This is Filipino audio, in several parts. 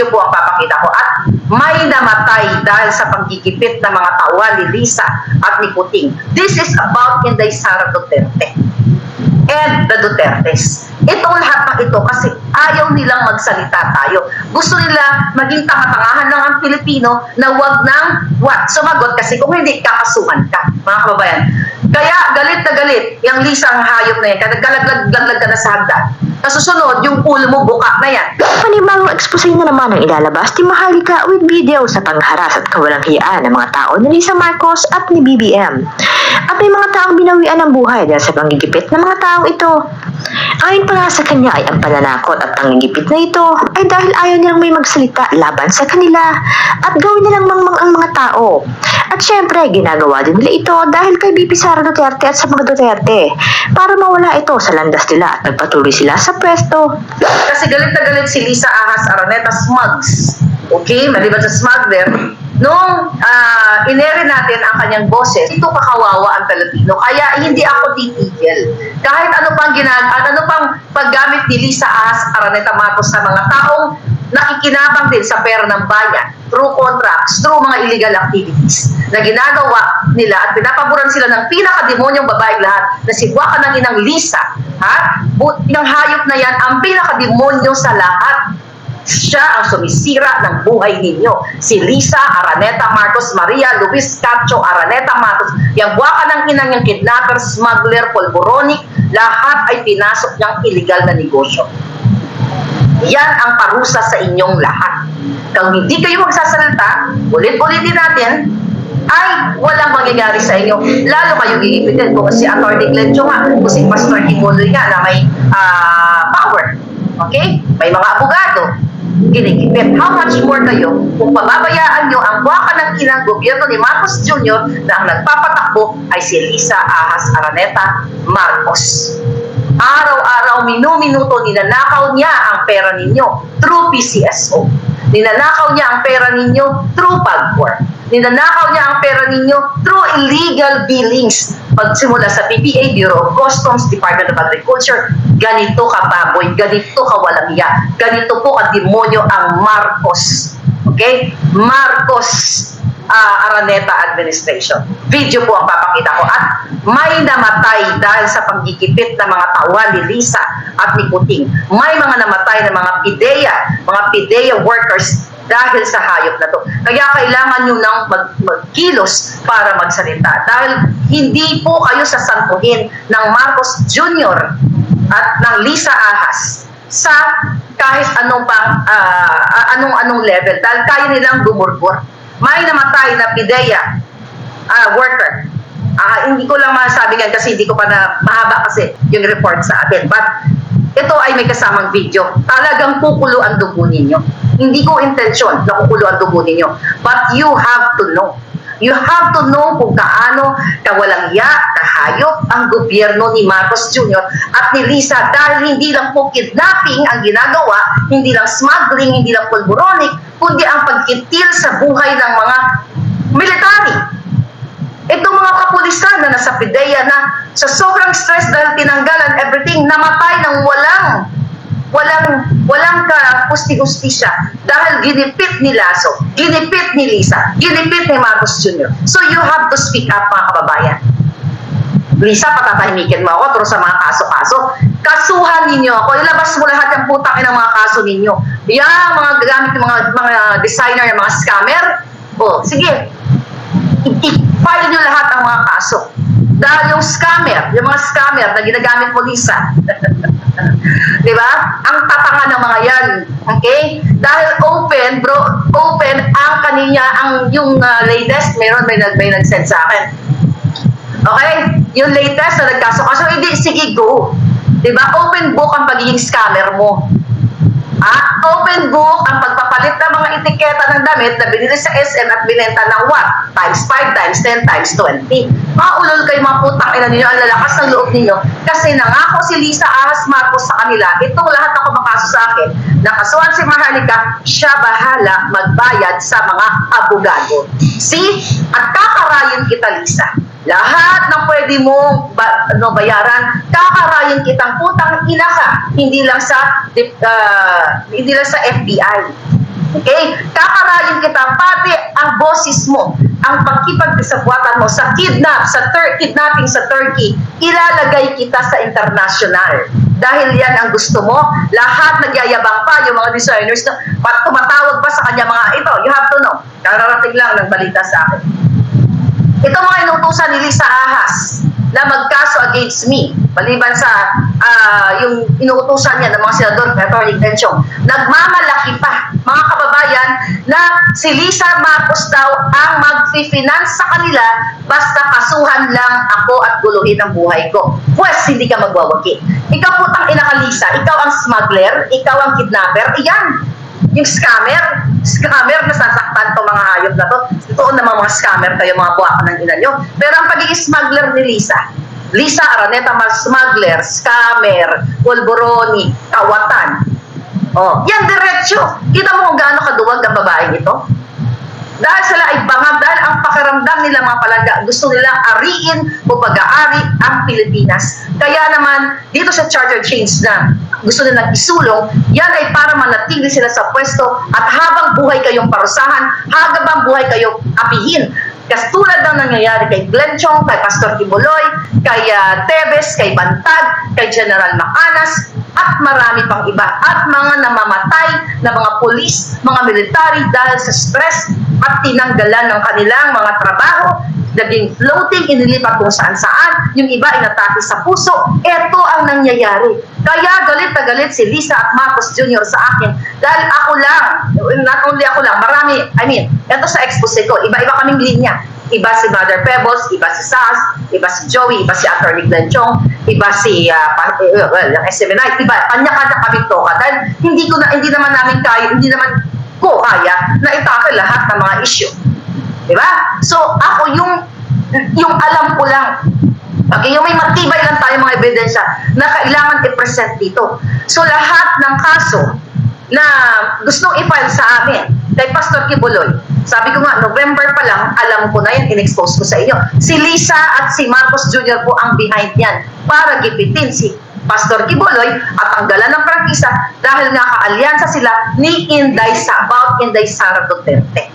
Video po ang papakita ko. At may namatay dahil sa panggigipit ng mga tauhan ni Lisa at ni Puting. This is about Inday Sara Duterte and the Dutertes. Itong lahat ng ito kasi ayaw nilang magsalita tayo. Gusto nila maging tanga-tangahan lang ang Pilipino na wag nang what? Sumagot kasi kung hindi, kakasuhan ka, mga kababayan. Kaya galit na galit, yung Lisa ang hayop na yan, kalaglag-laglag ka na sa hagdan. Kasusunod, yung ulo mo buka na yan. Panibagong expose na naman ang ilalabas ni Maharlika with video sa pangharas at kawalang hiyaan ng mga tao ni Lisa Marcos at ni BBM. At may mga taong binawian ng buhay dahil sa panggigipit ng mga taong ito. Ayon pa nga sa kanya ay ang pananakot at panggigipit na ito ay dahil ayaw nilang may magsalita laban sa kanila at gawin nilang mangmang ang mga tao. At syempre, ginagawa din nila ito dahil kay BP Sara Duterte at sa mga Duterte para mawala ito sa landas nila at magpatuloy sila sa pwesto. Kasi galit na galit si Lisa Ahas Araneta Smugs. Okay, maliban sa smuggler, nung uh, inere natin ang kanyang boses, ito kakawawa ang Pilipino. Kaya hindi ako titigil. Kahit ano pang ginag ano pang paggamit ni Lisa Ahas Araneta Matos sa mga taong nakikinabang din sa pera ng bayan through contracts, through mga illegal activities na ginagawa nila at pinapaboran sila ng pinakademonyong babaeng lahat na si Buwaka ng inang Lisa. Ha? Bu- Yung hayop na yan, ang pinakademonyo sa lahat siya ang sumisira ng buhay ninyo. Si Lisa Araneta Marcos Maria Luis Cacho Araneta Marcos. Yung buwaka ng inang yung kidnapper, smuggler, polboronic, lahat ay pinasok niyang illegal na negosyo. Yan ang parusa sa inyong lahat. Kung hindi kayo magsasalita, ulit-ulitin natin, ay walang mangyayari sa inyo. Lalo kayo gigipitin kung si Atty. Glencho nga, kung si Pastor Kimuloy nga na may ah, power. Okay? May mga abogado. Ginigipit. How much more kayo kung pababayaan nyo ang baka ng inang gobyerno ni Marcos Jr. na ang nagpapatakbo ay si Lisa Ahas Araneta Marcos. Araw-araw, minu-minuto, ninanakaw niya ang pera ninyo through PCSO. Ninanakaw niya ang pera ninyo through PAGCOR. Ninanakaw niya ang pera ninyo through illegal billings. Pagsimula sa PPA, Bureau of Customs, Department of Agriculture, ganito ka baboy, ganito ka walang iya, ganito po ka demonyo ang Marcos. Okay? Marcos ah, Araneta Administration. Video po ang papakita ko. At may namatay dahil sa panggigipit ng mga tauhan ni Lisa at ni Puting. May mga namatay ng mga PIDEA, mga PIDEA workers dahil sa hayop na to. Kaya kailangan nyo nang mag- magkilos para magsalita. Dahil hindi po kayo sasantuhin ng Marcos Jr. at ng Lisa Ahas sa kahit anong pang ah, anong anong level dahil kaya nilang gumurbor. May namatay na PIDEA ah, worker. Ah, hindi ko lang masabi yan kasi hindi ko pa na mahaba kasi yung report sa atin. But ito ay may kasamang video. Talagang kukulo ang dugo ninyo. Hindi ko intensyon na kukulo dugo ninyo. But you have to know. You have to know kung kaano kawalang ya, kahayop ang gobyerno ni Marcos Jr. at ni Lisa dahil hindi lang po kidnapping ang ginagawa, hindi lang smuggling, hindi lang pulburonic, kundi ang pagkitil sa buhay ng mga military. Itong mga kapulisan na nasa PIDEA na sa sobrang stress dahil tinanggalan everything, namatay ng walang walang walang kapusti-hustisya dahil ginipit ni Lasso, ginipit ni Lisa, ginipit ni Marcos Jr. So you have to speak up mga kababayan. Lisa, patatahimikin mo ako pero sa mga kaso-kaso. Kasuhan ninyo ako. Ilabas mo lahat ng putang ng mga kaso ninyo. Yan, mga gamit ng mga, mga designer, yung mga scammer. O, sige. I-file nyo lahat ng mga kaso. Dahil yung scammer, yung mga scammer na ginagamit mo, Lisa. Di ba? Ang tatanga ng mga yan. Okay? Dahil open, bro, open ang kaninya, ang yung uh, latest, meron may, nag, may nag-send sa akin. Okay? Yung latest na nagkaso-kaso, hindi, sige, go. Diba? Open book ang pagiging scammer mo. Ah, open book ang pagpapalit mga etiketa ng damit na binili sa SM at binenta ng what? Times 5, times 10, times 20. Maulol kayo mga putang ina ninyo, ang lalakas ng loob ninyo. Kasi nangako si Lisa Ahas Marcos sa kanila, itong lahat na kumakaso sa akin, nakasuhan si Maharlika, siya bahala magbayad sa mga abogado. See? At kakarayin kita, Lisa. Lahat ng pwede mo ba, ano, bayaran, kakarayin kitang putang ina ka. Hindi lang sa ah, hindi lang sa FBI. Okay? Kakarayin kita, pati ang boses mo, ang pagkipagkisabwatan mo sa kidnap, sa tur- kidnapping sa Turkey, ilalagay kita sa international. Dahil yan ang gusto mo, lahat nagyayabang pa, yung mga designers na pat tumatawag pa sa kanya mga ito, you have to know. Kararating lang ng balita sa akin. Ito mga inutusan ni Lisa Ahas na magkaso against me. Maliban sa ah, yung inuutusan niya ng mga senador, Attorney Benchong, nagmamalaki pa, mga kababayan, na si Lisa Marcos daw ang mag-finance sa kanila basta kasuhan lang ako at guluhin ang buhay ko. Pwes, hindi ka magwawagi. Ikaw putang ina ka, Lisa. Ikaw ang smuggler, ikaw ang kidnapper. Iyan, yung scammer, scammer na sasaktan to mga hayop na to. Totoo naman mga scammer kayo, mga buwak ng ina nyo. Pero ang pagiging smuggler ni Lisa, Lisa Araneta, smuggler, scammer, pulboroni, kawatan. Oh, yan diretsyo. Kita mo kung gaano kaduwag ang babaeng ito? Dahil sila ay bangag, dahil ang pakiramdam nila mga palangga, gusto nilang ariin o pag-aari ang Pilipinas. Kaya naman, dito sa charter change na gusto nilang isulong, yan ay para manatili sila sa pwesto at habang buhay kayong parusahan, habang buhay kayong apihin. Kasi tulad ng nangyayari kay Glenn Chong, kay Pastor Kibuloy, kay ah, Tevez, kay Bantag, kay General Macanas, at marami pang iba. At mga namamatay na mga pulis, mga military dahil sa stress at tinanggalan ng kanilang mga trabaho, naging floating, inilipat kung saan saan, yung iba inatake sa puso, eto ang nangyayari. Kaya galit na galit si Lisa at Marcos Jr. sa akin dahil ako lang, not only ako lang, marami, I mean, eto sa expose ko, iba-iba kaming linya. Iba si Brother Pebbles, iba si Sas, iba si Joey, iba si Attorney Glenn Chong, iba si, uh, pa, eh, well, yung SMNI, iba, kanya-kanya kami toka. Dahil hindi ko na, hindi naman namin kaya, hindi naman ko kaya na itake lahat ng mga issue. Di ba? So, ako yung, yung alam ko lang, Okay, yung may matibay lang tayo mga ebidensya na kailangan i-present dito. So lahat ng kaso na gustong i-file sa amin kay Pastor Kibuloy, sabi ko nga, November pa lang, alam ko na yan, in-expose ko sa inyo. Si Lisa at si Marcos Jr. po ang behind yan para gipitin si Pastor Kibuloy at tanggalan ng prangkisa dahil nga kaalyansa sila ni Inday sa about Inday Sara Duterte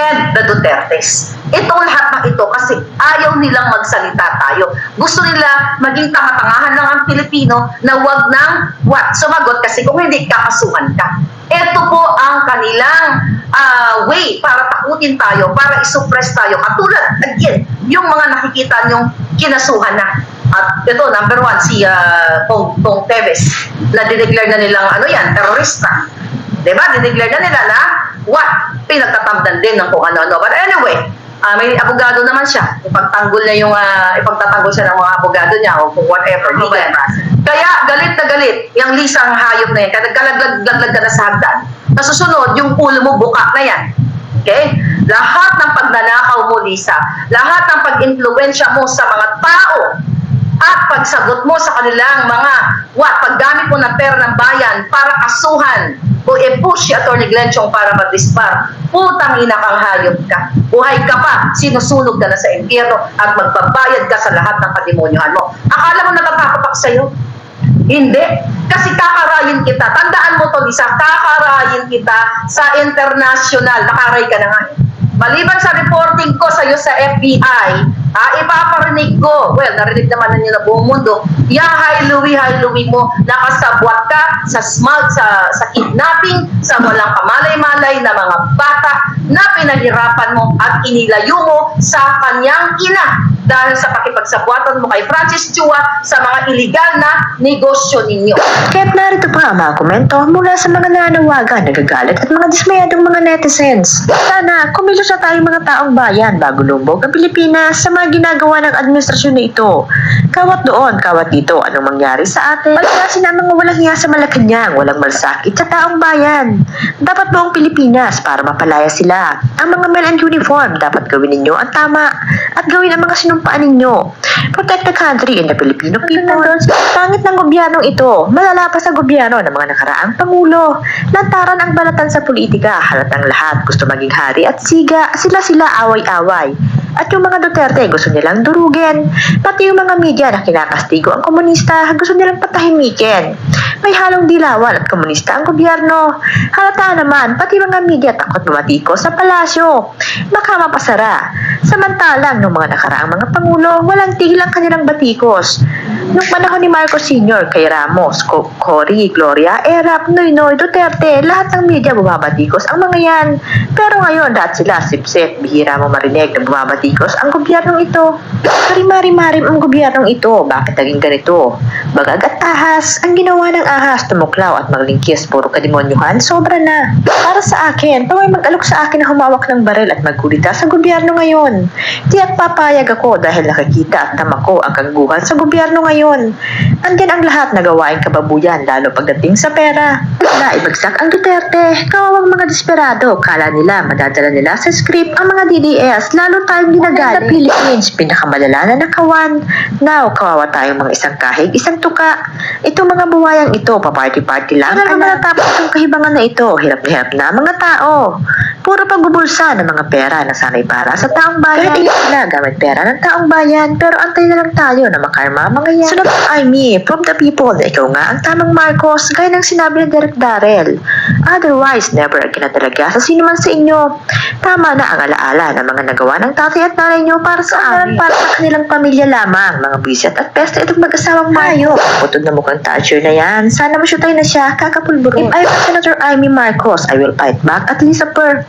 and the Dutertes. Itong lahat ng ito kasi ayaw nilang magsalita tayo. Gusto nila maging tanga-tangahan lang ang Pilipino na wag nang what? Sumagot kasi kung hindi kakasuhan ka. Ito po ang kanilang ah, way para takutin tayo, para isuppress tayo. Katulad, again, yung mga nakikita nyong kinasuhan na. At ito, number one, si uh, Pong, Pong Teves, na dineclare na nilang ano yan, terorista. Diba? Dineclare na nila na what? Pinagtatamdan din ng kung ano-ano. But anyway, ah, may abogado naman siya. Ipagtanggol niya yung, ah, ipagtatanggol siya ng mga abogado niya o kung whatever. legal process. Kaya galit na galit, yung lisang hayop na yan, kada kalaglag-laglag ka na sa hagdan. Nasusunod, yung ulo mo buka na yan. Okay? Lahat ng pagnanakaw mo, Lisa, lahat ng pag-impluensya mo sa mga tao, at pagsagot mo sa kanilang mga what, paggamit mo ng pera ng bayan para kasuhan o i-push si Atty. Glenn Chong para mag-dispar, putang ina kang hayop ka. Buhay ka pa, sinusunog ka na sa impyerno at magbabayad ka sa lahat ng pademonyohan mo. Akala mo natatakot ako sa'yo? Hindi. Kasi kakarayin kita. Tandaan mo to, Lisa, kakarayin kita sa international. Nakaray ka na nga. Maliban sa reporting ko sa iyo sa FBI, ah, ipaparinig ko, well, narinig naman ninyo na buong mundo, ya hi-Louie, hi-Louie mo, nakasabwat ka sa smug, sa, sa kidnapping, sa walang kamalay-malay na mga bata na pinahirapan mo at inilayo mo sa kanyang ina dahil sa pakipagsabwatan mo kay Francis Chua sa mga iligal na negosyo ninyo. Kaya't narito pa ang mga komento mula sa mga nanawagan, nagagalit at mga dismayadong mga netizens. Sana kumilos na tayong mga taong bayan bago lumbog ang Pilipinas sa mga ginagawa ng administrasyon na ito. Kawat doon, kawat dito, anong mangyari sa atin? Palikasin ang mga walang hiya sa Malacanang, walang malsakit sa taong bayan. Dapat buong Pilipinas para mapalaya sila. Ang mga men and uniform, dapat gawin ninyo ang tama at gawin ang mga sinumpaan ninyo. Protect the country and the Filipino people. Pangit ng gobyernong ito, malala pa sa gobyerno ng mga nakaraang pangulo. Lantaran ang balatan sa politika, halatang lahat gusto maging hari at siga, sila-sila away-away. At yung mga Duterte gusto nilang durugin. Pati yung mga media na kinakastigo ang komunista gusto nilang patahimikin. May halong dilawan at komunista ang gobyerno. Halata naman, pati mga media takot bumatiko sa palasyo. Baka mapasara. Samantalang, noong mga nakaraang mga pangulo, walang tigil ang kanilang batikos. Nung panahon ni Marcos Sr., kay Ramos, Co- Cory, Gloria, Erap, Noynoy, Duterte, lahat ng media bumabatikos ang mga yan. Pero ngayon, lahat sila sipsip, bihira mo marinig na bumabatikos ang gobyernong ito. Marimari-marim ang gobyernong ito. Bakit naging ganito? Bagag at ahas, ang ginawa ng ahas, tumuklaw at maglingkis, puro kademonyuhan, sobra na. Para sa akin, pag may mag-alok sa akin na humawak ng baril at magkulita sa gobyerno ngayon, tiyak papayag ako dahil nakikita at tama ko ang kaguhan sa gobyerno ngayon. Andyan ang lahat na gawain kababuyan, lalo pagdating sa pera. Na ibagsak ang Duterte, kawawang mga desperado, kala nila madadala nila sa script ang mga DDS, lalo tayong ginagaling. Sa Philippines, pinakamalala na nakawan. Now, kawawa tayong mga isang kahig, isang tuka. Itong mga buwayang ito, paparty-party lang. Ano naman natapos itong kahibangan na ito? Hirap na hirap na mga tao. Puro pagbubulsa ng mga pera na sanay para sa taong bayan. Kahit sila gamit pera ng taong bayan, pero antay na lang tayo na makarma mga yan. Sunod ang Amy, prove the people na ikaw nga ang tamang Marcos, gaya ng sinabi ni Derek Darrell. Otherwise, never again na talaga sa sino man sa inyo. Tama na ang alaala ng mga nagawa ng tatay at nanay nyo para sa amin. Para sa kanilang pamilya lamang, mga bisit at pesta itong mag-asawang mayo. Putod na mukhang toucher na yan. Sana masyutay na siya, kakapulburo. If I were Senator Amy Marcos, I will fight back at Lisa Per.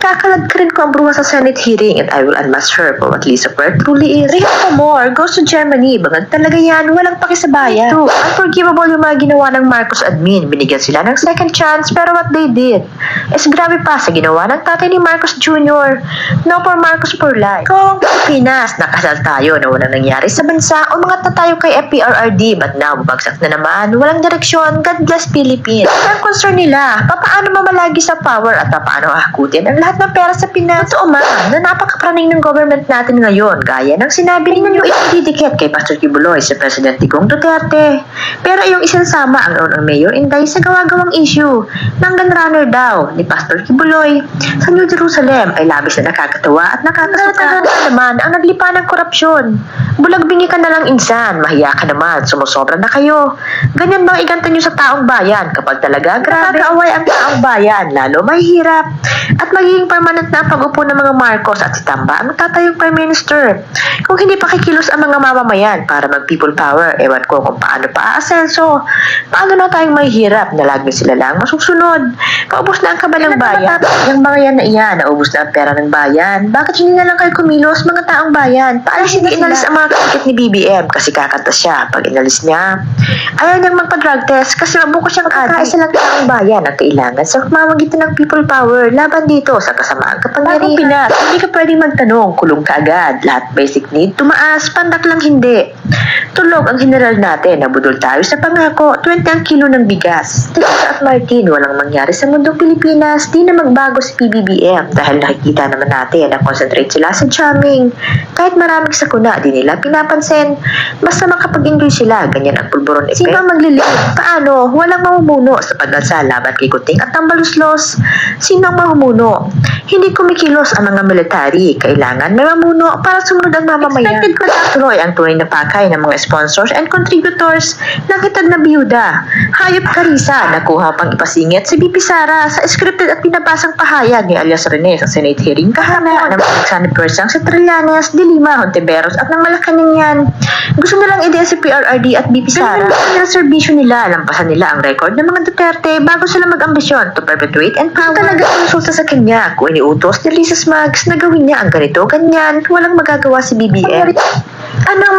Kakalad ka rin ko ang bruha sa Senate hearing and I will unmask her for what Lisa Per truly is. Rihanna Pamor goes to Germany. Bangag talaga yan, walang pakisabayan. Ito, unforgivable yung mga ginawa ng Marcos admin. Binigyan sila ng second chance pero what they did is grabe pa sa ginawa ng tatay ni Marcos Jr. No for Marcos for life. Kung Pilipinas, nakasal tayo na walang nangyari sa bansa, umangat na tayo kay FPRRD but now bumagsak na naman, walang direksyon, God bless Philippines. Ang concern nila, papaano mamalagi sa power at papaano hakutin ang lahat ng pera sa Pinas. Totoo man, na napakapraning ng government natin ngayon, gaya ng sinabi ninyo itidikit kay Pastor Kibuloy sa President Digong Duterte. Pero yung isansama ang unang mayor Inday sa gawa-gawang issue ng gunrunner daw ni Pastor Kibuloy sa New Jerusalem ay labis na nakakatawa at nakakasuka. naman ang naglipa ng korupsyon. Bulagbingi ka na lang insan, mahiya ka naman, sumusobra na kayo. Ganyan bang iganta nyo sa taong bayan kapag talaga grabe kaaway ang taong bayan, lalo mahihirap. At magiging permanent na ang pag-upo ng mga Marcos at si Tamba ang tatayong Prime Minister. Kung hindi pa kikilos ang mga mamamayan para mag-people power, ewan ko kung paano pa aasenso. Paano na tayong mahihirap na lagi sila lang masusunod? Paubos na ang kaba ng bayan. Yung mga yan na iyan, naubos na ang pera ng bayan. Bakit hindi na lang kayo kumilos mga taong bayan? Paano hindi inalis ang mga kakit ni BBM kasi kakanta siya pag inalis niya? Ayaw niyang magpa-drug test kasi mabuko siyang addict. lang taong bayan ang kailangan sa pamamagitan ng people power laban dito sa kasamaang kapangyarihan. Pinas, hindi ka pwedeng magtanong, kulong ka agad. Lahat basic need, tumaas, pandak lang hindi. Tulog ang general natin, nabudol tayo sa pangako, 20 ang kilo ng bigas. Tita at Martin, walang mangyari sa mundong Pilipinas, di na magbago si PBBM dahil nakikita naman natin na concentrate sila sa jamming. Kahit maraming sakuna, di nila pinapansin. Basta makapag-enjoy sila, ganyan ang pulburon effect. Sino ang maglilid? Paano? Walang mamumuno sa paglansa laban kay Kuting at Tambaluslos. Sino ang mamumuno? Hindi kumikilos ang mga military. Kailangan may mamuno para sumunod ang mamamayan. Expected ko na tuloy ang tunay na pakay ng mga sponsors and contributors ng hitag na biyuda. Hayop Karisa, nakuha pang ipasingit si BP Sara sa scripted at pinabasang pahayag ni alias Rene sa Senate hearing kahapon ng Alexander Persang sa Trillanes, Dilima, Hontiveros at ng Malacanang yan. Gusto nilang ideya si PRRD at BP Sara. Ang reservation nila, lampasan nila ang record ng mga Duterte bago sila mag-ambisyon to perpetuate and power. Talaga konsulta sa kanya kung iniutos ni Lisa Smugs na gawin niya ang ganito, ganyan, walang magagawa si BBM. Ano ang